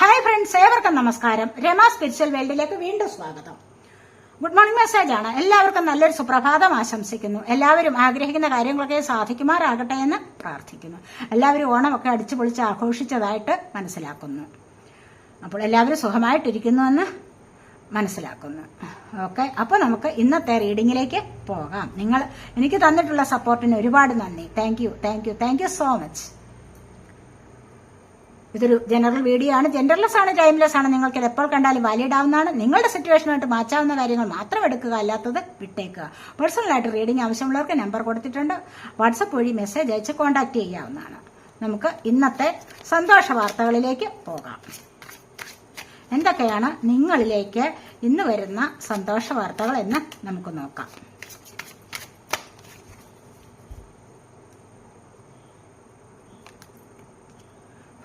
Hi friends ഏവർക്കും നമസ്കാരം. Rama spiritual വേൾഡിലേക്ക് വീണ്ടും സ്വാഗതം. ഗുഡ് മോർണിംഗ് മെസ്സേജ് ആണ്. എല്ലാവർക്കും നല്ലൊരു സുപ്രഭാതം ആശംസിക്കുന്നു. എല്ലാവരും ആഗ്രഹിക്കുന്ന കാര്യങ്ങളൊക്കെ സാധിക്കുമാറാകട്ടെ എന്ന് പ്രാർത്ഥിക്കുന്നു. എല്ലാവരും ഓണമൊക്കെ അടിച്ചു പൊളിച്ച് ആഘോഷിച്ചതായിട്ട് മനസ്സിലാക്കുന്നു. അപ്പോൾ എല്ലാവരും സുഖമായിട്ടിരിക്കുന്നുവെന്ന് മനസ്സിലാക്കുന്നു. ഓക്കെ അപ്പോൾ നമുക്ക് ഇന്നത്തെ റീഡിങ്ങിലേക്ക് പോകാം. നിങ്ങൾ എനിക്ക് തന്നിട്ടുള്ള സപ്പോർട്ടിന് ഒരുപാട് നന്ദി. Thank you thank you thank you so much ഇതൊരു ജനറൽ വീഡിയോ ആണ്. ജെൻഡർലെസ് ആണ് ടൈംലെസ് ആണ്. നിങ്ങൾക്ക് എപ്പോൾ കണ്ടാലും വാലിഡ് ആവുന്നതാണ്. നിങ്ങളുടെ സിറ്റുവേഷനുമായിട്ട് മാച്ചാവുന്ന കാര്യങ്ങൾ മാത്രം എടുക്കുക അല്ലാത്തത് വിട്ടേക്കുക. പേഴ്സണലായിട്ട് റീഡിംഗ് ആവശ്യമുള്ളവർക്ക് നമ്പർ കൊടുത്തിട്ടുണ്ട്. വാട്സപ്പ് വഴി മെസ്സേജ് അയച്ച് കോൺടാക്ട് ചെയ്യാവുന്നതാണ്. നമുക്ക് ഇന്നത്തെ സന്തോഷ വാർത്തകളിലേക്ക് പോകാം. എന്തൊക്കെയാണ് നിങ്ങളിലേക്ക് ഇന്ന് വരുന്ന സന്തോഷ വാർത്തകൾ എന്ന് നമുക്ക് നോക്കാം.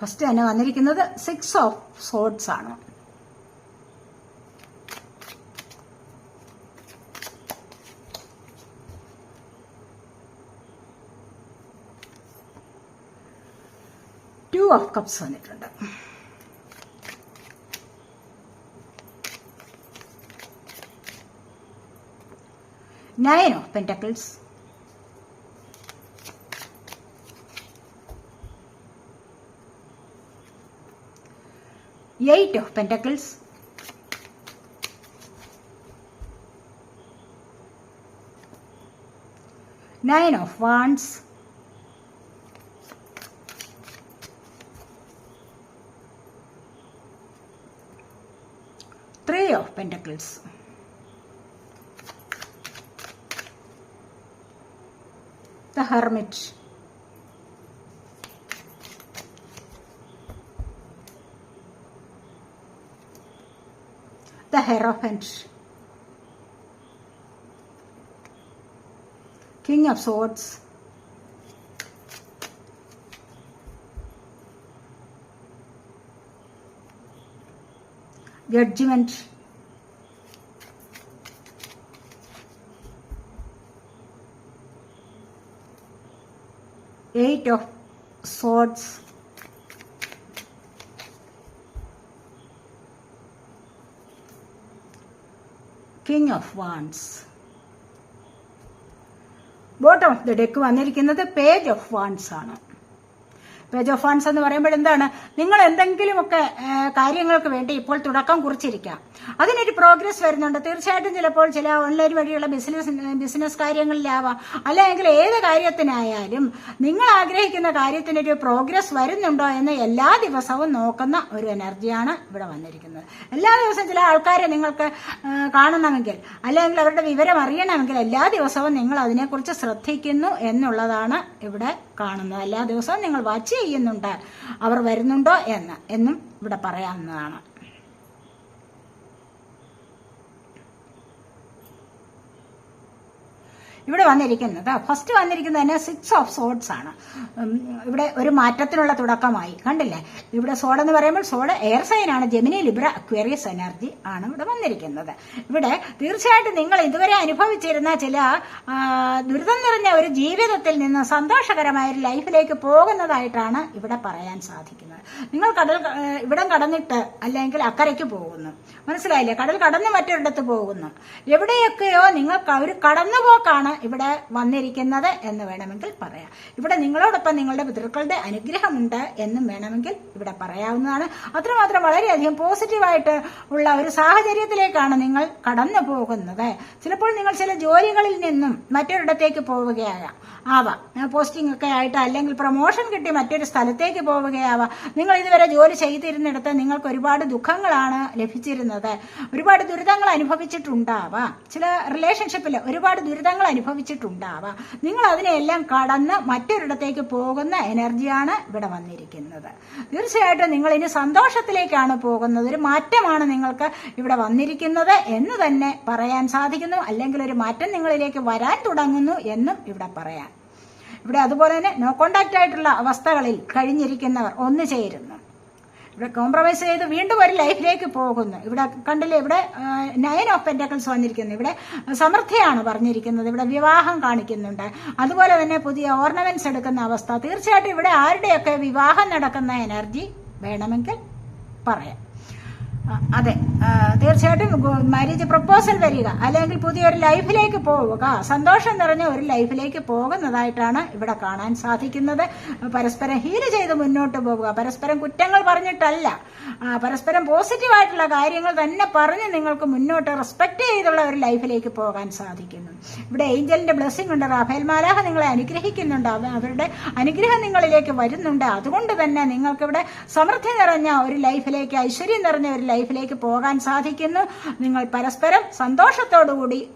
ഫസ്റ്റ് തന്നെ വന്നിരിക്കുന്നത് സിക്സ് ഓഫ് സോഡ്സ് ആണ്. ടു ഓഫ് കപ്സ് വന്നിട്ടുണ്ട്. Nine of pentacles eight of pentacles. Nine of wands. Three of pentacles. The hermit the Hierophant. King of Swords. Judgment. Eight of Swords. King of wands bottom of the deck വന്നിരിക്കുന്നത് page of wands ആണ്. Page of wands എന്ന് പറയുമ്പോൾ എന്താണ്? നിങ്ങൾ എന്തെങ്കിലുമൊക്കെ കാര്യങ്ങൾക്ക് വേണ്ടി ഇപ്പോൾ തുടക്കം കുറിച്ചിരിക്കാം അതിനൊരു പ്രോഗ്രസ് വരുന്നുണ്ട്. തീർച്ചയായിട്ടും ചിലപ്പോൾ ചില ഓൺലൈൻ വഴിയുള്ള ബിസിനസ് ബിസിനസ് കാര്യങ്ങളിലാവാം. അല്ലെങ്കിൽ ഏത് കാര്യത്തിനായാലും നിങ്ങൾ ആഗ്രഹിക്കുന്ന കാര്യത്തിനൊരു പ്രോഗ്രസ് വരുന്നുണ്ടോ എന്ന് എല്ലാ ദിവസവും നോക്കുന്ന ഒരു എനർജിയാണ് ഇവിടെ വന്നിരിക്കുന്നത്. എല്ലാ ദിവസവും ചില ആൾക്കാരെ നിങ്ങൾക്ക് കാണണമെങ്കിൽ അല്ലെങ്കിൽ അവരുടെ വിവരം അറിയണമെങ്കിൽ എല്ലാ ദിവസവും നിങ്ങൾ അതിനെക്കുറിച്ച് ശ്രദ്ധിക്കുന്നു എന്നുള്ളതാണ് ഇവിടെ കാണുന്നത്. എല്ലാ ദിവസവും നിങ്ങൾ വാച്ച് ചെയ്യുന്നുണ്ട്. അവർ വരുന്നുണ്ടോ എന്ന്. എന്നും ഇവിടെ പറയാവുന്നതാണ്. ഇവിടെ വന്നിരിക്കുന്നത്. ഫസ്റ്റ് വന്നിരിക്കുന്നത് തന്നെ സിക്സ് ഓഫ് സോഡ്സ് ആണ്. ഇവിടെ ഒരു മാറ്റത്തിനുള്ള തുടക്കമായി. കണ്ടില്ലേ? ഇവിടെ സോഡ് എന്ന് പറയുമ്പോൾ സോഡ് എയർ സൈൻ ആണ്. ജെമിനി ലിബ്ര അക്വേറിയസ് എനർജി ആണ് ഇവിടെ വന്നിരിക്കുന്നത്. ഇവിടെ തീർച്ചയായിട്ടും നിങ്ങൾ ഇതുവരെ അനുഭവിച്ചിരുന്ന ചില ദുരിതം നിറഞ്ഞ ഒരു ജീവിതത്തിൽ നിന്ന് സന്തോഷകരമായ ഒരു ലൈഫിലേക്ക് പോകുന്നതായിട്ടാണ് ഇവിടെ പറയാൻ സാധിക്കുന്നത്. നിങ്ങൾ കടൽ ഇവിടം കടന്നിട്ട് അല്ലെങ്കിൽ അക്കരയ്ക്ക് പോകുന്നു. മനസ്സിലായില്ലേ? കടൽ കടന്ന് മറ്റൊരിടത്ത് പോകുന്നു. എവിടെയൊക്കെയോ നിങ്ങൾക്ക് ഒരു കടന്നുപോക്കാണ് ഇവിടെ വന്നിരിക്കുന്നത് എന്ന് വേണമെങ്കിൽ പറയാം. ഇവിടെ നിങ്ങളോടൊപ്പം നിങ്ങളുടെ പിതൃക്കളുടെ അനുഗ്രഹമുണ്ട് എന്നും വേണമെങ്കിൽ ഇവിടെ പറയാവുന്നതാണ്. അത്രമാത്രം വളരെയധികം പോസിറ്റീവായിട്ട് ഉള്ള ഒരു സാഹചര്യത്തിലേക്കാണ് നിങ്ങൾ കടന്നു പോകുന്നത്. ചിലപ്പോൾ നിങ്ങൾ ചില ജോലികളിൽ നിന്നും മറ്റൊരിടത്തേക്ക് പോവുകയാകാം ആവാം. പോസ്റ്റിംഗ് ഒക്കെ ആയിട്ട് അല്ലെങ്കിൽ പ്രൊമോഷൻ കിട്ടി മറ്റൊരു സ്ഥലത്തേക്ക് പോവുകയാവാം. നിങ്ങൾ ഇതുവരെ ജോലി ചെയ്തിരുന്നിടത്ത് നിങ്ങൾക്ക് ഒരുപാട് ദുഃഖങ്ങളാണ് ലഭിച്ചിരുന്നത്. ഒരുപാട് ദുരിതങ്ങൾ അനുഭവിച്ചിട്ടുണ്ടാവാം. ചില റിലേഷൻഷിപ്പിൽ ഒരുപാട് ദുരിതങ്ങൾ അനുഭവിച്ചിട്ടുണ്ടാവാം. നിങ്ങൾ അതിനെല്ലാം കടന്ന് മറ്റൊരിടത്തേക്ക് പോകുന്ന എനർജിയാണ് ഇവിടെ വന്നിരിക്കുന്നത്. തീർച്ചയായിട്ടും നിങ്ങൾ ഇനി സന്തോഷത്തിലേക്കാണ് പോകുന്നത്. ഒരു മാറ്റമാണ് നിങ്ങൾക്ക് ഇവിടെ വന്നിരിക്കുന്നത് എന്ന് തന്നെ പറയാൻ സാധിക്കുന്നു. അല്ലെങ്കിൽ ഒരു മാറ്റം നിങ്ങളിലേക്ക് വരാൻ തുടങ്ങുന്നു എന്നും ഇവിടെ പറയാം. ഇവിടെ അതുപോലെ തന്നെ നോ കോണ്ടാക്റ്റ് ആയിട്ടുള്ള അവസ്ഥകളിൽ കഴിഞ്ഞിരിക്കുന്നവർ ഒന്നു ചേരുന്നു. ഇവിടെ കോംപ്രമൈസ് ചെയ്ത് വീണ്ടും ഒരു ലൈഫിലേക്ക് പോകുന്നു. ഇവിടെ കണ്ടില്ലേ ഇവിടെ നയൻ ഓഫ് പെന്റക്കിൾസ് വന്നിരിക്കുന്നു. ഇവിടെ സമൃദ്ധിയാണ് പറഞ്ഞിരിക്കുന്നത്. ഇവിടെ വിവാഹം കാണിക്കുന്നുണ്ട്. അതുപോലെ തന്നെ പുതിയ ഓർണമെന്റ്സ് എടുക്കുന്ന അവസ്ഥ. തീർച്ചയായിട്ടും ഇവിടെ ആരുടെയൊക്കെ വിവാഹം നടക്കുന്ന എനർജി വേണമെങ്കിൽ പറയാം. അതെ. തീർച്ചയായിട്ടും മാരേജ് പ്രപ്പോസൽ വരിക. അല്ലെങ്കിൽ പുതിയൊരു ലൈഫിലേക്ക് പോവുക. സന്തോഷം നിറഞ്ഞ ഒരു ലൈഫിലേക്ക് പോകുന്നതായിട്ടാണ് ഇവിടെ കാണാൻ സാധിക്കുന്നത്. പരസ്പരം ഹീൽ ചെയ്ത് മുന്നോട്ട് പോവുക. പരസ്പരം കുറ്റങ്ങൾ പറഞ്ഞിട്ടല്ല. പരസ്പരം പോസിറ്റീവായിട്ടുള്ള കാര്യങ്ങൾ തന്നെ പറഞ്ഞ് നിങ്ങൾക്ക് മുന്നോട്ട് റെസ്പെക്റ്റ് ചെയ്തുള്ള ഒരു ലൈഫിലേക്ക് പോകാൻ സാധിക്കുന്നു. ഇവിടെ ഏഞ്ചലിന്റെ ബ്ലെസ്സിംഗ് ഉണ്ട്. റാഫേൽ മാലാഹ നിങ്ങളെ അനുഗ്രഹിക്കുന്നുണ്ട്. അവരുടെ അനുഗ്രഹം നിങ്ങളിലേക്ക് വരുന്നുണ്ട്. അതുകൊണ്ട് തന്നെ നിങ്ങൾക്കിവിടെ സമൃദ്ധി നിറഞ്ഞ ഒരു ലൈഫിലേക്ക് ഐശ്വര്യം നിറഞ്ഞ ഒരു ലൈഫിലേക്ക് പോകാൻ സാധിക്കുന്നു. നിങ്ങൾ പരസ്പരം സന്തോഷത്തോടുകൂടി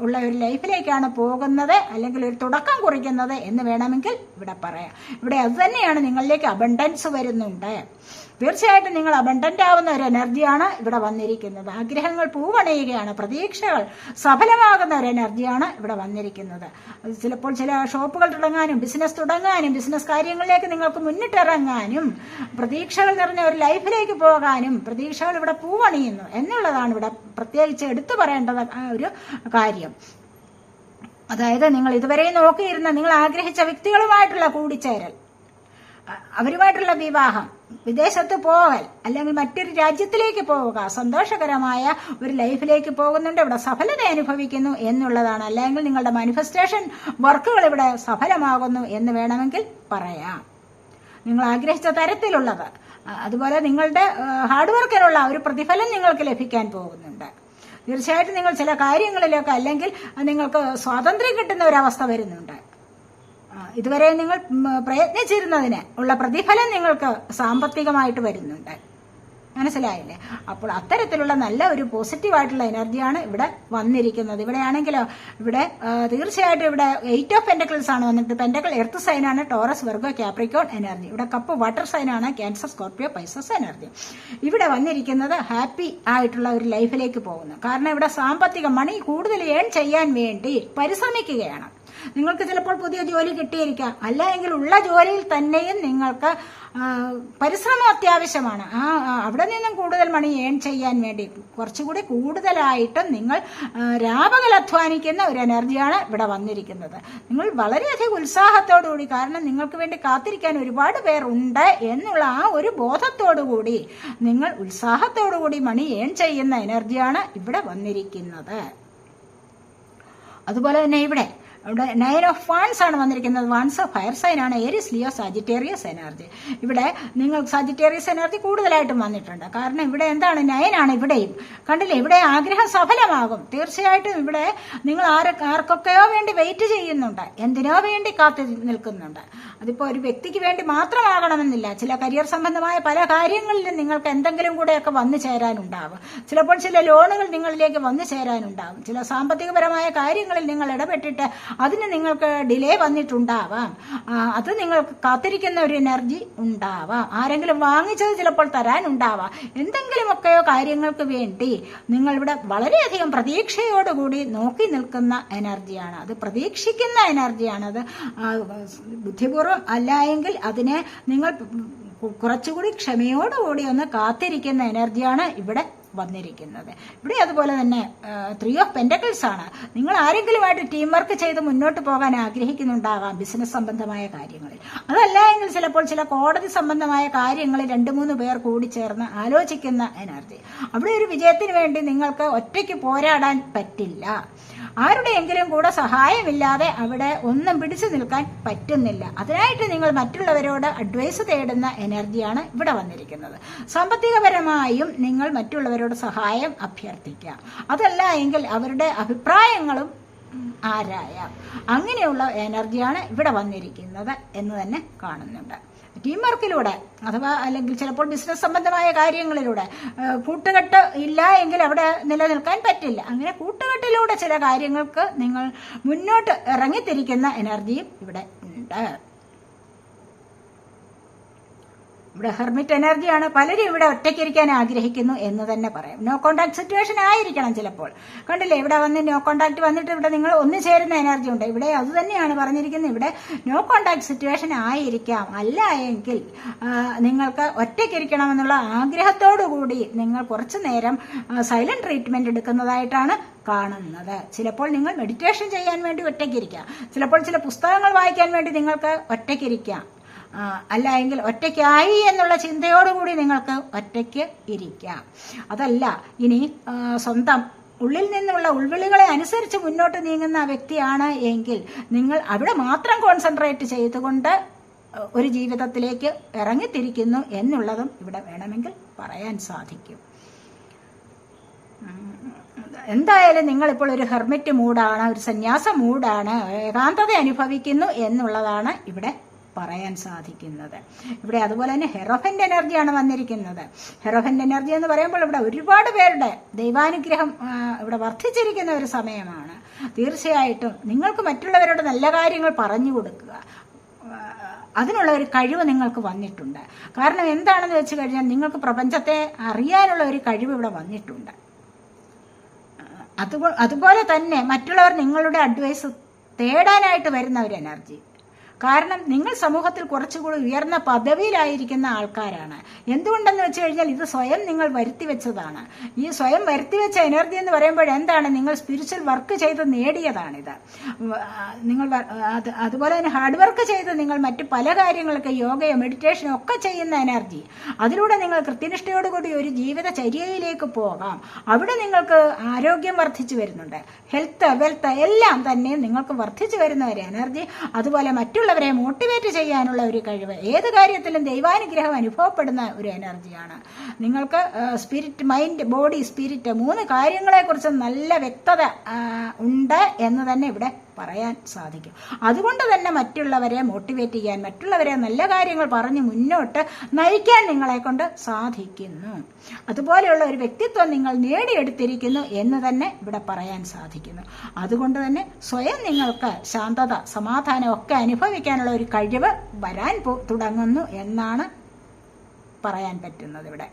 ഉള്ള ഒരു ലൈഫിലേക്കാണ് പോകുന്നത് അല്ലെങ്കിൽ ഒരു തുടക്കം കുറിക്കുന്നത് എന്ന് വേണമെങ്കിൽ ഇവിടെ പറയാം. ഇവിടെ അത് തന്നെയാണ് നിങ്ങളിലേക്ക് അബണ്ടൻസ് വരുന്നുണ്ട്. തീർച്ചയായിട്ടും നിങ്ങൾ അബണ്ടന്റ് ആവുന്ന ഒരു എനർജിയാണ് ഇവിടെ വന്നിരിക്കുന്നത്. ആഗ്രഹങ്ങൾ പൂവണയുകയാണ്. പ്രതീക്ഷകൾ സഫലമാകുന്ന ഒരു എനർജിയാണ് ഇവിടെ വന്നിരിക്കുന്നത്. ചിലപ്പോൾ ചില ഷോപ്പുകൾ തുടങ്ങാനും ബിസിനസ് തുടങ്ങാനും ബിസിനസ് കാര്യങ്ങളിലേക്ക് നിങ്ങൾക്ക് മുന്നിട്ടിറങ്ങാനും പ്രതീക്ഷകൾ നിറഞ്ഞ ഒരു ലൈഫിലേക്ക് പോകാനും പ്രതീക്ഷകൾ ഇവിടെ പൂവണിയുന്നു എന്നുള്ളതാണ് ഇവിടെ പ്രത്യേകിച്ച് എടുത്തു പറയേണ്ടത് ഒരു കാര്യം. അതായത് നിങ്ങൾ ഇതുവരെ നോക്കിയിരുന്ന നിങ്ങൾ ആഗ്രഹിച്ച വ്യക്തികളുമായിട്ടുള്ള കൂടിച്ചേരൽ അവരുമായിട്ടുള്ള വിവാഹം വിദേശത്ത് പോകൽ അല്ലെങ്കിൽ മറ്റൊരു രാജ്യത്തിലേക്ക് പോവുക. സന്തോഷകരമായ ഒരു ലൈഫിലേക്ക് പോകുന്നുണ്ട് ഇവിടെ സഫലത അനുഭവിക്കുന്നു എന്നുള്ളതാണ്. അല്ലെങ്കിൽ നിങ്ങളുടെ മാനിഫെസ്റ്റേഷൻ വർക്കുകൾ ഇവിടെ സഫലമാകുന്നു എന്ന് വേണമെങ്കിൽ പറയാം. നിങ്ങൾ ആഗ്രഹിച്ച തരത്തിലുള്ളത്. അതുപോലെ നിങ്ങളുടെ ഹാർഡ് വർക്കിനുള്ള ഒരു പ്രതിഫലം നിങ്ങൾക്ക് ലഭിക്കാൻ പോകുന്നുണ്ട്. തീർച്ചയായിട്ടും നിങ്ങൾ ചില കാര്യങ്ങളിലൊക്കെ അല്ലെങ്കിൽ നിങ്ങൾക്ക് സ്വാതന്ത്ര്യം കിട്ടുന്ന ഒരവസ്ഥ വരുന്നുണ്ട്. ഇതുവരെ നിങ്ങൾ പ്രയത്നിച്ചിരുന്നതിന് ഉള്ള പ്രതിഫലം നിങ്ങൾക്ക് സാമ്പത്തികമായിട്ട് വരുന്നുണ്ട്. മനസ്സിലായില്ലേ? അപ്പോൾ അത്തരത്തിലുള്ള നല്ല ഒരു പോസിറ്റീവായിട്ടുള്ള എനർജിയാണ് ഇവിടെ വന്നിരിക്കുന്നത്. ഇവിടെയാണെങ്കിലോ ഇവിടെ തീർച്ചയായിട്ടും ഇവിടെ എയ്റ്റ് ഓഫ് പെൻഡക്കിൾസ് ആണ് വന്നിട്ട് പെൻഡക്കൾ എർത്ത് സൈനാണ് ടോറസ് വെർഗോ ക്യാപ്രിക്കോൺ എനർജി ഇവിടെ കപ്പ് വാട്ടർ സൈനാണ് ക്യാൻസർ സ്കോർപ്പിയോ പൈസസ് എനർജി ഇവിടെ വന്നിരിക്കുന്നത് ഹാപ്പി ആയിട്ടുള്ള ഒരു ലൈഫിലേക്ക് പോകുന്നു. കാരണം ഇവിടെ സാമ്പത്തിക മണി കൂടുതൽ ഏൺ ചെയ്യാൻ വേണ്ടി പരിശ്രമിക്കുകയാണ്. നിങ്ങൾക്ക് ചിലപ്പോൾ പുതിയ ജോലി കിട്ടിയിരിക്കാം. അല്ലെങ്കിൽ ഉള്ള ജോലിയിൽ തന്നെയും നിങ്ങൾക്ക് പരിശ്രമം അത്യാവശ്യമാണ്. ആ അവിടെ നിന്നും കൂടുതൽ മണി ഏൺ ചെയ്യാൻ വേണ്ടി കുറച്ചുകൂടി കൂടുതലായിട്ടും നിങ്ങൾ രാപകൽ അധ്വാനിക്കുന്ന ഒരു എനർജിയാണ് ഇവിടെ വന്നിരിക്കുന്നത്. നിങ്ങൾ വളരെയധികം ഉത്സാഹത്തോടുകൂടി കാരണം നിങ്ങൾക്ക് വേണ്ടി കാത്തിരിക്കാൻ ഒരുപാട് പേർ ഉണ്ട് എന്നുള്ള ആ ഒരു ബോധത്തോടു കൂടി നിങ്ങൾ ഉത്സാഹത്തോടുകൂടി മണി ഏൺ ചെയ്യുന്ന എനർജിയാണ് ഇവിടെ വന്നിരിക്കുന്നത്. അതുപോലെ തന്നെ ഇവിടെ ഇവിടെ നയൻ ഓഫ് വൺസ് ആണ് വന്നിരിക്കുന്നത്. വൺസ് ഓഫ് ഫയർ സൈൻ ആണ്. ഏരിയസ് ലിയോ സാജിറ്റേറിയസ് എനർജി ഇവിടെ നിങ്ങൾ സാജിറ്റേറിയസ് എനർജി കൂടുതലായിട്ടും വന്നിട്ടുണ്ട്. കാരണം ഇവിടെ എന്താണ്? നയനാണ് ഇവിടെയും. കണ്ടില്ലേ? ഇവിടെ ആഗ്രഹം സഫലമാകും. തീർച്ചയായിട്ടും ഇവിടെ നിങ്ങൾ ആരെ ആർക്കൊക്കെയോ വേണ്ടി വെയിറ്റ് ചെയ്യുന്നുണ്ട്. എന്തിനോ വേണ്ടി കാത്തു നിൽക്കുന്നുണ്ട്. അതിപ്പോൾ ഒരു വ്യക്തിക്ക് വേണ്ടി മാത്രമാകണമെന്നില്ല. ചില കരിയർ സംബന്ധമായ പല കാര്യങ്ങളിലും നിങ്ങൾക്ക് എന്തെങ്കിലും കൂടെയൊക്കെ വന്നു ചേരാനുണ്ടാവും. ചിലപ്പോൾ ചില ലോണുകൾ നിങ്ങളിലേക്ക് വന്നു ചേരാനുണ്ടാവും. ചില സാമ്പത്തികപരമായ കാര്യങ്ങളിൽ നിങ്ങൾ ഇടപെട്ടിട്ട് അതിന് നിങ്ങൾക്ക് ഡിലേ വന്നിട്ടുണ്ടാവാം. അത് നിങ്ങൾക്ക് കാത്തിരിക്കുന്ന ഒരു എനർജി ഉണ്ടാവാം. ആരെങ്കിലും വാങ്ങിച്ചത് ചിലപ്പോൾ തരാനുണ്ടാവാം. എന്തെങ്കിലുമൊക്കെയോ കാര്യങ്ങൾക്ക് വേണ്ടി നിങ്ങളിവിടെ വളരെയധികം പ്രതീക്ഷയോടുകൂടി നോക്കി നിൽക്കുന്ന എനർജിയാണ് അത് പ്രതീക്ഷിക്കുന്ന എനർജിയാണ് അത് ബുദ്ധിപൂർവം അല്ല എങ്കിൽ അതിനെ നിങ്ങൾ കുറച്ചുകൂടി ക്ഷമയോടുകൂടി ഒന്ന് കാത്തിരിക്കുന്ന എനർജിയാണ് ഇവിടെ വന്നിരിക്കുന്നത്. ഇവിടെ അതുപോലെ തന്നെ ത്രീ ഓഫ് പെൻഡക്കിൾസ് ആണ്. നിങ്ങൾ ആരെങ്കിലുമായിട്ട് ടീം വർക്ക് ചെയ്ത് മുന്നോട്ട് പോകാൻ ആഗ്രഹിക്കുന്നുണ്ടാകാം ബിസിനസ് സംബന്ധമായ കാര്യങ്ങളിൽ. അതല്ല എങ്കിൽ ചിലപ്പോൾ ചില കോടതി സംബന്ധമായ കാര്യങ്ങളിൽ രണ്ട് മൂന്ന് പേർ കൂടി ചേർന്ന് ആലോചിക്കുന്ന എനർജി അവിടെ ഒരു വിജയത്തിന് വേണ്ടി നിങ്ങൾക്ക് ഒറ്റയ്ക്ക് പോരാടാൻ പറ്റില്ല. ആരുടെയെങ്കിലും കൂടെ സഹായമില്ലാതെ അവിടെ ഒന്നും പിടിച്ചു നിൽക്കാൻ പറ്റുന്നില്ല. അതിനായിട്ട് നിങ്ങൾ മറ്റുള്ളവരോട് അഡ്വൈസ് തേടുന്ന എനർജിയാണ് ഇവിടെ വന്നിരിക്കുന്നത്. സാമ്പത്തികപരമായും നിങ്ങൾ മറ്റുള്ളവരോട് സഹായം അഭ്യർത്ഥിക്കാം അതല്ല എങ്കിൽ അവരുടെ അഭിപ്രായങ്ങളും ആരായ. അങ്ങനെയുള്ള എനർജിയാണ് ഇവിടെ വന്നിരിക്കുന്നത് എന്ന് തന്നെ കാണുന്നുണ്ട്. ടീം വർക്കിലൂടെ അഥവാ അല്ലെങ്കിൽ ചിലപ്പോൾ ബിസിനസ് സംബന്ധമായ കാര്യങ്ങളിലൂടെ കൂട്ടുകെട്ട് ഇല്ല എങ്കിൽ അവിടെ നിലനിൽക്കാൻ പറ്റില്ല. അങ്ങനെ കൂട്ടുകെട്ടിലൂടെ ചില കാര്യങ്ങൾക്ക് നിങ്ങൾ മുന്നോട്ട് ഇറങ്ങിത്തിരിക്കുന്ന എനർജിയും ഇവിടെ ഉണ്ട്. ഇവിടെ ഹെർമിറ്റ് എനർജിയാണ്. പലരും ഇവിടെ ഒറ്റയ്ക്കിരിക്കാൻ ആഗ്രഹിക്കുന്നു എന്ന് തന്നെ പറയാം. നോ കോണ്ടാക്ട് സിറ്റുവേഷൻ ആയിരിക്കണം ചിലപ്പോൾ. കണ്ടില്ലേ? ഇവിടെ വന്ന് നോ കോണ്ടാക്ട് വന്നിട്ട് ഇവിടെ നിങ്ങൾ ഒന്നു ചേരുന്ന എനർജി ഉണ്ട്. ഇവിടെ അത് തന്നെയാണ് പറഞ്ഞിരിക്കുന്നത്. ഇവിടെ നോ കോണ്ടാക്ട് സിറ്റുവേഷൻ ആയിരിക്കാം. അല്ല എങ്കിൽ നിങ്ങൾക്ക് ഒറ്റയ്ക്കിരിക്കണമെന്നുള്ള ആഗ്രഹത്തോടു കൂടി നിങ്ങൾ കുറച്ചു നേരം സൈലന്റ് ട്രീറ്റ്മെന്റ് എടുക്കുന്നതായിട്ടാണ് കാണുന്നത്. ചിലപ്പോൾ നിങ്ങൾ മെഡിറ്റേഷൻ ചെയ്യാൻ വേണ്ടി ഒറ്റയ്ക്കിരിക്കാം. ചിലപ്പോൾ ചില പുസ്തകങ്ങൾ വായിക്കാൻ വേണ്ടി നിങ്ങൾക്ക് ഒറ്റയ്ക്കിരിക്കാം. അല്ല എങ്കിൽ ഒറ്റയ്ക്കായി എന്നുള്ള ചിന്തയോടുകൂടി നിങ്ങൾക്ക് ഒറ്റയ്ക്ക് ഇരിക്കാം. അതല്ല ഇനി സ്വന്തം ഉള്ളിൽ നിന്നുള്ള ഉൾവിളികളെ അനുസരിച്ച് മുന്നോട്ട് നീങ്ങുന്ന വ്യക്തിയാണ് എങ്കിൽ നിങ്ങൾ അവിടെ മാത്രം കോൺസെൻട്രേറ്റ് ചെയ്തുകൊണ്ട് ഒരു ജീവിതത്തിലേക്ക് ഇറങ്ങിത്തിരിക്കുന്നു എന്നുള്ളതും ഇവിടെ വേണമെങ്കിൽ പറയാൻ സാധിക്കും. എന്തായാലും നിങ്ങളിപ്പോൾ ഒരു ഹെർമിറ്റ് മൂഡാണ് ഒരു സന്യാസ മൂഡാണ് ഏകാന്തത അനുഭവിക്കുന്നു എന്നുള്ളതാണ് ഇവിടെ പറയാൻ സാധിക്കുന്നത്. ഇവിടെ അതുപോലെ തന്നെ ഹെറോഫന്റെ എനർജിയാണ് വന്നിരിക്കുന്നത്. ഹെറോഫന്റെ എനർജി എന്ന് പറയുമ്പോൾ ഇവിടെ ഒരുപാട് പേരുടെ ദൈവാനുഗ്രഹം ഇവിടെ വർദ്ധിച്ചിരിക്കുന്ന ഒരു സമയമാണ്. തീർച്ചയായിട്ടും നിങ്ങൾക്ക് മറ്റുള്ളവരോട് നല്ല കാര്യങ്ങൾ പറഞ്ഞു കൊടുക്കുക. അതിനുള്ള ഒരു കഴിവ് നിങ്ങൾക്ക് വന്നിട്ടുണ്ട്. കാരണം എന്താണെന്ന് വെച്ച് കഴിഞ്ഞാൽ നിങ്ങൾക്ക് പ്രപഞ്ചത്തെ അറിയാനുള്ള ഒരു കഴിവ് ഇവിടെ വന്നിട്ടുണ്ട്. അതുപോ അതുപോലെ തന്നെ മറ്റുള്ളവർ നിങ്ങളുടെ അഡ്വൈസ് തേടാനായിട്ട് വരുന്ന ഒരു എനർജി കാരണം നിങ്ങൾ സമൂഹത്തിൽ കുറച്ചുകൂടി ഉയർന്ന പദവിയിലായിരിക്കുന്ന ആൾക്കാരാണ്. എന്തുകൊണ്ടെന്ന് വെച്ച് കഴിഞ്ഞാൽ ഇത് സ്വയം നിങ്ങൾ വരുത്തി വെച്ചതാണ്. ഈ സ്വയം വരുത്തി വെച്ച എനർജി എന്ന് പറയുമ്പോൾ എന്താണ്? നിങ്ങൾ സ്പിരിച്വൽ വർക്ക് ചെയ്ത് നേടിയതാണിത്. നിങ്ങൾ അത് അതുപോലെ തന്നെ ഹാർഡ് വർക്ക് ചെയ്ത് നിങ്ങൾ മറ്റ് പല കാര്യങ്ങളൊക്കെ യോഗയോ മെഡിറ്റേഷനോ ഒക്കെ ചെയ്യുന്ന എനർജി അതിലൂടെ നിങ്ങൾ കൃത്യനിഷ്ഠയോടുകൂടി ഒരു ജീവിതചര്യയിലേക്ക് പോകാം. അവിടെ നിങ്ങൾക്ക് ആരോഗ്യം വർദ്ധിച്ചു വരുന്നുണ്ട്. ഹെൽത്ത് വെൽത്ത് എല്ലാം തന്നെ നിങ്ങൾക്ക് വർദ്ധിച്ചു വരുന്ന ഒരു എനർജി അതുപോലെ മറ്റുള്ളവരെ മോട്ടിവേറ്റ് ചെയ്യാനുള്ള ഒരു കഴിവ്. ഏത് കാര്യത്തിലും ദൈവാനുഗ്രഹം അനുഭവപ്പെടുന്ന ഒരു എനർജിയാണ് നിങ്ങൾക്ക് സ്പിരിറ്റ് മൈൻഡ് ബോഡി സ്പിരിറ്റ് മൂന്ന് കാര്യങ്ങളെക്കുറിച്ച് നല്ല വ്യക്തത ഉണ്ട് എന്ന് തന്നെ ഇവിടെ പറയാൻ സാധിക്കും. അതുകൊണ്ട് തന്നെ മറ്റുള്ളവരെ മോട്ടിവേറ്റ് ചെയ്യാൻ മറ്റുള്ളവരെ നല്ല കാര്യങ്ങൾ പറഞ്ഞ് മുന്നോട്ട് നയിക്കാൻ നിങ്ങളെ കൊണ്ട് സാധിക്കുന്നു. അതുപോലെയുള്ള ഒരു വ്യക്തിത്വം നിങ്ങൾ നേടിയെടുത്തിരിക്കുന്നു എന്ന് തന്നെ ഇവിടെ പറയാൻ സാധിക്കുന്നു. അതുകൊണ്ട് തന്നെ സ്വയം നിങ്ങൾക്ക് ശാന്തത സമാധാനം ഒക്കെ അനുഭവിക്കാനുള്ള ഒരു കഴിവ് വരാൻ തുടങ്ങുന്നു എന്നാണ് പറയാൻ പറ്റുന്നത് ഇവിടെ.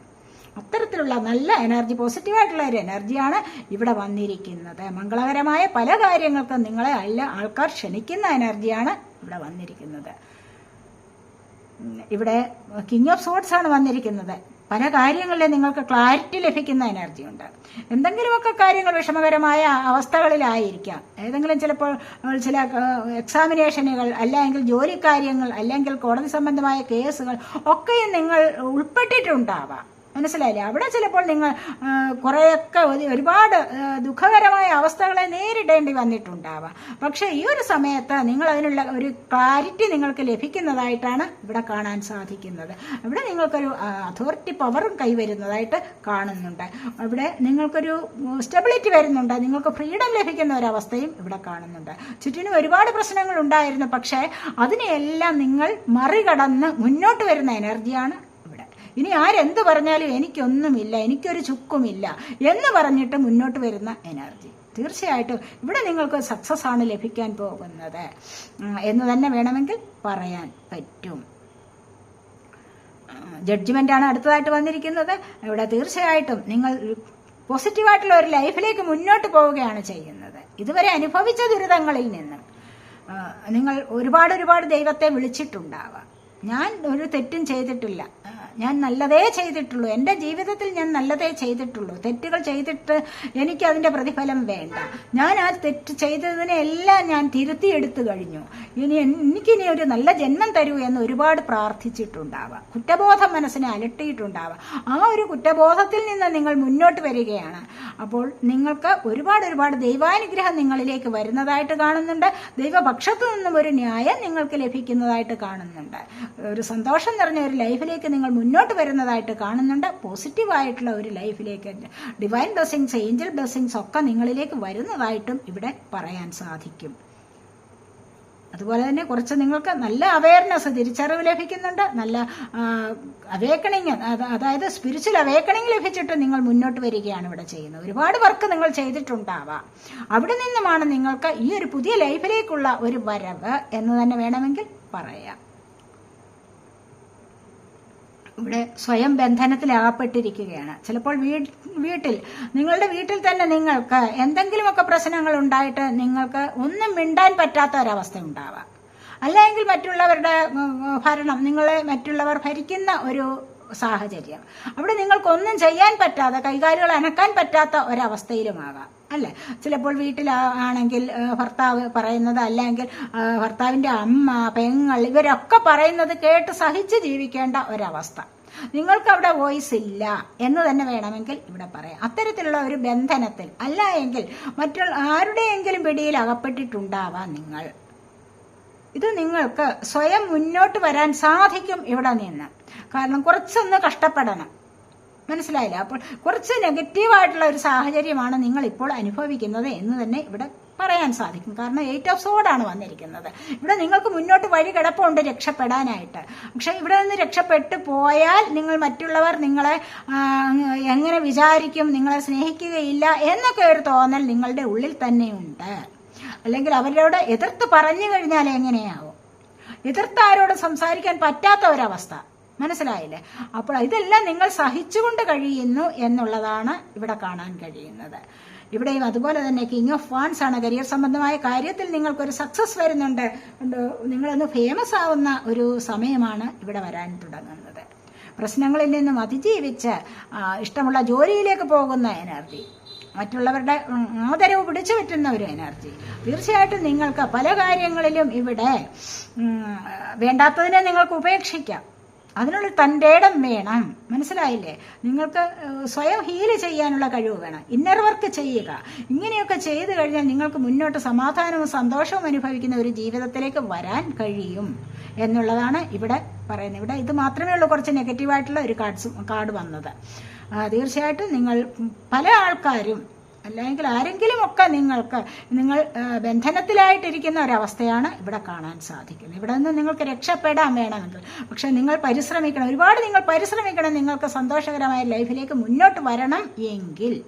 അത്തരത്തിലുള്ള നല്ല എനർജി പോസിറ്റീവായിട്ടുള്ള ഒരു എനർജിയാണ് ഇവിടെ വന്നിരിക്കുന്നത്. മംഗളകരമായ പല കാര്യങ്ങൾക്കും നിങ്ങളെ അല്ല ആൾക്കാർ ക്ഷണിക്കുന്ന എനർജിയാണ് ഇവിടെ വന്നിരിക്കുന്നത്. ഇവിടെ കിങ് ഓഫ് സോട്ട്സ് ആണ് വന്നിരിക്കുന്നത്. പല കാര്യങ്ങളിലും നിങ്ങൾക്ക് ക്ലാരിറ്റി ലഭിക്കുന്ന എനർജി ഉണ്ട്. എന്തെങ്കിലുമൊക്കെ കാര്യങ്ങൾ വിഷമകരമായ അവസ്ഥകളിലായിരിക്കാം. ഏതെങ്കിലും ചിലപ്പോൾ ചില എക്സാമിനേഷനുകൾ അല്ലെങ്കിൽ ജോലി കാര്യങ്ങൾ അല്ലെങ്കിൽ കോടതി സംബന്ധമായ കേസുകൾ ഒക്കെയും നിങ്ങൾ ഉൾപ്പെട്ടിട്ടുണ്ടാവാം. മനസ്സിലായില്ലേ? അവിടെ ചിലപ്പോൾ നിങ്ങൾ കുറേയൊക്കെ ഒരു- ഒരുപാട് ദുഃഖകരമായ അവസ്ഥകളെ നേരിടേണ്ടി വന്നിട്ടുണ്ടാവാം. പക്ഷേ ഈ ഒരു സമയത്ത് നിങ്ങൾ അതിനുള്ള ഒരു ക്ലാരിറ്റി നിങ്ങൾക്ക് ലഭിക്കുന്നതായിട്ടാണ് ഇവിടെ കാണാൻ സാധിക്കുന്നത്. ഇവിടെ നിങ്ങൾക്കൊരു അതോറിറ്റി പവറും കൈവരുന്നതായിട്ട് കാണുന്നുണ്ട്. ഇവിടെ നിങ്ങൾക്കൊരു സ്റ്റെബിലിറ്റി വരുന്നുണ്ട്. നിങ്ങൾക്ക് ഫ്രീഡം ലഭിക്കുന്ന ഒരവസ്ഥയും ഇവിടെ കാണുന്നുണ്ട്. ചുറ്റിനും ഒരുപാട് പ്രശ്നങ്ങൾ ഉണ്ടായിരുന്നു. പക്ഷേ അതിനെയെല്ലാം നിങ്ങൾ മറികടന്ന് മുന്നോട്ട് വരുന്ന എനർജിയാണ് ഇനി ആരെന്ത് പറഞ്ഞാലും എനിക്കൊന്നുമില്ല എനിക്കൊരു ചുക്കുമില്ല എന്ന് പറഞ്ഞിട്ട് മുന്നോട്ട് വരുന്ന എനർജി തീർച്ചയായിട്ടും ഇവിടെ നിങ്ങൾക്ക് സക്സസ് ആണ് ലഭിക്കാൻ പോകുന്നത്. എന്ന് തന്നെ വേണമെങ്കിൽ പറയാൻ പറ്റും. ജഡ്ജ്മെന്റ് ആണ് അടുത്തതായിട്ട് വന്നിരിക്കുന്നത്. ഇവിടെ തീർച്ചയായിട്ടും നിങ്ങൾ പോസിറ്റീവായിട്ടുള്ള ഒരു ലൈഫിലേക്ക് മുന്നോട്ട് പോവുകയാണ് ചെയ്യുന്നത്. ഇതുവരെ അനുഭവിച്ച ദുരിതങ്ങളിൽ നിന്നും. നിങ്ങൾ ഒരുപാട് ഒരുപാട് ദൈവത്തെ വിളിച്ചിട്ടുണ്ടാവാം. ഞാൻ ഒരു തെറ്റും ചെയ്തിട്ടില്ല. ഞാൻ നല്ലതേ ചെയ്തിട്ടുള്ളൂ. എന്റെ ജീവിതത്തിൽ ഞാൻ നല്ലതേ ചെയ്തിട്ടുള്ളൂ. തെറ്റുകൾ ചെയ്തിട്ട് എനിക്ക് അതിന്റെ പ്രതിഫലം വേണ്ട. ഞാൻ ആ തെറ്റ് ചെയ്തതിനെ എല്ലാം ഞാൻ തിരുത്തിയെടുത്തു കഴിഞ്ഞു. ഇനി എനിക്കിനി ഒരു നല്ല ജന്മം തരൂ എന്ന് ഒരുപാട് പ്രാർത്ഥിച്ചിട്ടുണ്ടാവാം. കുറ്റബോധം മനസ്സിനെ അലട്ടിയിട്ടുണ്ടാവാം. ആ ഒരു കുറ്റബോധത്തിൽ നിന്ന് നിങ്ങൾ മുന്നോട്ട് വരികയാണ്. അപ്പോൾ നിങ്ങൾക്ക് ഒരുപാട് ഒരുപാട് ദൈവാനുഗ്രഹം നിങ്ങളിലേക്ക് വരുന്നതായിട്ട് കാണുന്നുണ്ട്. ദൈവപക്ഷത്തു നിന്നും ഒരു ന്യായം നിങ്ങൾക്ക് ലഭിക്കുന്നതായിട്ട് കാണുന്നുണ്ട്. ഒരു സന്തോഷം നിറഞ്ഞ ഒരു ലൈഫിലേക്ക് നിങ്ങൾ മുന്നോട്ട് വരുന്നതായിട്ട് കാണുന്നുണ്ട്. പോസിറ്റീവായിട്ടുള്ള ഒരു ലൈഫിലേക്ക് ഡിവൈൻ ബ്ലെസ്സിങ്സ് ഏഞ്ചൽ ബ്ലെസ്സിങ്സ് ഒക്കെ നിങ്ങളിലേക്ക് വരുന്നതായിട്ടും ഇവിടെ പറയാൻ സാധിക്കും. അതുപോലെ തന്നെ കുറച്ച് നിങ്ങൾക്ക് നല്ല അവയർനെസ് തിരിച്ചറിവ് ലഭിക്കുന്നുണ്ട്. നല്ല അവേക്കണിങ് അതായത് സ്പിരിച്വൽ അവേക്കണിങ് ലഭിച്ചിട്ട് നിങ്ങൾ മുന്നോട്ട് വരികയാണ് ഇവിടെ ചെയ്യുന്നത്. ഒരുപാട് വർക്ക് നിങ്ങൾ ചെയ്തിട്ടുണ്ടാവാം. അവിടെ നിന്നുമാണ് നിങ്ങൾക്ക് ഈ ഒരു പുതിയ ലൈഫിലേക്കുള്ള ഒരു വരവ് എന്ന് തന്നെ വേണമെങ്കിൽ പറയാം. ഇവിടെ സ്വയം ബന്ധനത്തിലാകപ്പെട്ടിരിക്കുകയാണ്. ചിലപ്പോൾ വീട്ടിൽ നിങ്ങളുടെ വീട്ടിൽ തന്നെ നിങ്ങൾക്ക് എന്തെങ്കിലുമൊക്കെ പ്രശ്നങ്ങൾ ഉണ്ടായിട്ട് നിങ്ങൾക്ക് ഒന്നും മിണ്ടാൻ പറ്റാത്ത ഒരവസ്ഥ ഉണ്ടാവാം. അല്ലെങ്കിൽ മറ്റുള്ളവരുടെ ഭരണം നിങ്ങളെ മറ്റുള്ളവർ ഭരിക്കുന്ന ഒരു സാഹചര്യം. അവിടെ നിങ്ങൾക്കൊന്നും ചെയ്യാൻ പറ്റാതെ കൈകാലുകൾ അനക്കാൻ പറ്റാത്ത ഒരവസ്ഥയിലുമാകാം. അല്ലേ? ചിലപ്പോൾ വീട്ടിലാണെങ്കിൽ ഭർത്താവ് പറയുന്നത് അല്ലെങ്കിൽ ഭർത്താവിന്റെ അമ്മ പെങ്ങൾ ഇവരൊക്കെ പറയുന്നത് കേട്ട് സഹിച്ച് ജീവിക്കേണ്ട ഒരവസ്ഥ. നിങ്ങൾക്ക് അവിടെ വോയിസ് ഇല്ല എന്ന് തന്നെ വേണമെങ്കിൽ ഇവിടെ പറയാം. അത്തരത്തിലുള്ള ഒരു ബന്ധനത്തിൽ അല്ല എങ്കിൽ മറ്റുള്ള ആരുടെയെങ്കിലും പിടിയിൽ അകപ്പെട്ടിട്ടുണ്ടാവാം നിങ്ങൾ. ഇത് നിങ്ങൾക്ക് സ്വയം മുന്നോട്ട് വരാൻ സാധിക്കും ഇവിടെ നിന്ന്. കാരണം കുറച്ചൊന്ന് കഷ്ടപ്പെടണം. മനസ്സിലായില്ല. അപ്പോൾ കുറച്ച് നെഗറ്റീവായിട്ടുള്ള ഒരു സാഹചര്യമാണ് നിങ്ങൾ ഇപ്പോൾ അനുഭവിക്കുന്നത് എന്ന് തന്നെ ഇവിടെ പറയാൻ സാധിക്കും. കാരണം എയ്റ്റ് ഓഫ് സോഡാണ് വന്നിരിക്കുന്നത്. ഇവിടെ നിങ്ങൾക്ക് മുന്നോട്ട് വഴി കിടപ്പുണ്ട് രക്ഷപ്പെടാനായിട്ട്. പക്ഷെ ഇവിടെ നിന്ന് രക്ഷപ്പെട്ടു പോയാൽ നിങ്ങൾ മറ്റുള്ളവർ നിങ്ങളെ എങ്ങനെ വിചാരിക്കും നിങ്ങളെ സ്നേഹിക്കുകയില്ല എന്നൊക്കെ ഒരു തോന്നൽ നിങ്ങളുടെ ഉള്ളിൽ തന്നെയുണ്ട്. അല്ലെങ്കിൽ അവരോട് എതിർത്ത് പറഞ്ഞു കഴിഞ്ഞാൽ എങ്ങനെയാവും? എതിർത്ത് ആരോടും സംസാരിക്കാൻ പറ്റാത്ത ഒരവസ്ഥ. മനസ്സിലായില്ലേ? അപ്പോൾ ഇതെല്ലാം നിങ്ങൾ സഹിച്ചുകൊണ്ട് കഴിയുന്നു എന്നുള്ളതാണ് ഇവിടെ കാണാൻ കഴിയുന്നത്. ഇവിടെയും അതുപോലെ തന്നെ കിങ് ഓഫ് വാൻസ് ആണ്. കരിയർ സംബന്ധമായ കാര്യത്തിൽ നിങ്ങൾക്കൊരു സക്സസ് വരുന്നുണ്ട്. നിങ്ങളൊന്ന് ഫേമസ് ആവുന്ന ഒരു സമയമാണ് ഇവിടെ വരാൻ തുടങ്ങുന്നത്. പ്രശ്നങ്ങളിൽ നിന്നും അതിജീവിച്ച് ഇഷ്ടമുള്ള ജോലിയിലേക്ക് പോകുന്ന എനർജി മറ്റുള്ളവരുടെ ആദരവ് പിടിച്ചു പറ്റുന്ന ഒരു എനർജി തീർച്ചയായിട്ടും നിങ്ങൾക്ക് പല കാര്യങ്ങളിലും ഇവിടെ വേണ്ടാത്തതിനെ നിങ്ങൾക്ക് ഉപേക്ഷിക്കാം. അതിനുള്ള തന്റെ ഇടം വേണം. മനസ്സിലായില്ലേ? നിങ്ങൾക്ക് സ്വയം ഹീൽ ചെയ്യാനുള്ള കഴിവ് വേണം. ഇന്നർ വർക്ക് ചെയ്യുക. ഇങ്ങനെയൊക്കെ ചെയ്തു കഴിഞ്ഞാൽ നിങ്ങൾക്ക് മുന്നോട്ട് സമാധാനവും സന്തോഷവും അനുഭവിക്കുന്ന ഒരു ജീവിതത്തിലേക്ക് വരാൻ കഴിയും എന്നുള്ളതാണ് ഇവിടെ പറയുന്നത്. ഇവിടെ ഇത് മാത്രമേ ഉള്ളൂ കുറച്ച് നെഗറ്റീവായിട്ടുള്ള ഒരു കാർഡ്സ് കാർഡ് വന്നത്. തീർച്ചയായിട്ടും നിങ്ങൾ പല ആൾക്കാരും അല്ലെങ്കിൽ ആരെങ്കിലും ഒക്കെ നിങ്ങൾക്ക് നിങ്ങൾ ബന്ധനത്തിലായിട്ടിരിക്കുന്ന ഒരവസ്ഥയാണ് ഇവിടെ കാണാൻ സാധിക്കുന്നത്. ഇവിടെ നിന്ന് നിങ്ങൾക്ക് രക്ഷപ്പെടാൻ വേണമെങ്കിൽ പക്ഷെ നിങ്ങൾ പരിശ്രമിക്കണം. ഒരുപാട് നിങ്ങൾ പരിശ്രമിക്കണം. നിങ്ങൾക്ക് സന്തോഷകരമായ ലൈഫിലേക്ക് മുന്നോട്ട് വരണം എങ്കിൽ.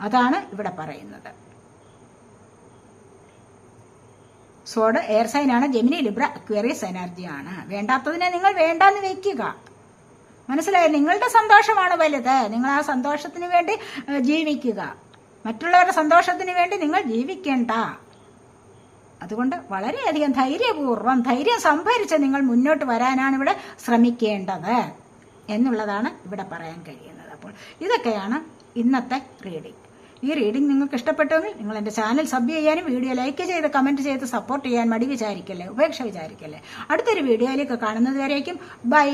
അതാണ് ഇവിടെ പറയുന്നത്. സോഡ് എയർ സൈൻ ആണ്. ജെമിനി ലിബ്ര അക്വേറിയസ് ആണ്. വേണ്ടാത്തതിനെ നിങ്ങൾ വേണ്ടാന്ന് വെക്കുക മനസ്സിലായി? നിങ്ങളുടെ സന്തോഷമാണ് വലുത്. നിങ്ങൾ ആ സന്തോഷത്തിന് വേണ്ടി ജീവിക്കുക. മറ്റുള്ളവരുടെ സന്തോഷത്തിന് വേണ്ടി നിങ്ങൾ ജീവിക്കേണ്ട. അതുകൊണ്ട് വളരെയധികം ധൈര്യപൂർവം ധൈര്യം സംഭരിച്ച് നിങ്ങൾ മുന്നോട്ട് വരാനാണ് ഇവിടെ ശ്രമിക്കേണ്ടത് എന്നുള്ളതാണ് ഇവിടെ പറയാൻ കഴിയുന്നത്. അപ്പോൾ ഇതൊക്കെയാണ് ഇന്നത്തെ റീഡിംഗ് ഈ റീഡിംഗ് നിങ്ങൾക്ക് ഇഷ്ടപ്പെട്ടുവെങ്കിൽ നിങ്ങൾ എന്റെ ചാനൽ സബ് ചെയ്യാനും വീഡിയോ ലൈക്ക് ചെയ്ത് കമന്റ് ചെയ്ത് സപ്പോർട്ട് ചെയ്യാൻ മടി വിചാരിക്കല്ലേ ഉപേക്ഷ വിചാരിക്കല്ലേ. അടുത്തൊരു വീഡിയോയിലേക്ക് കാണുന്നതുവരേക്കും ബൈ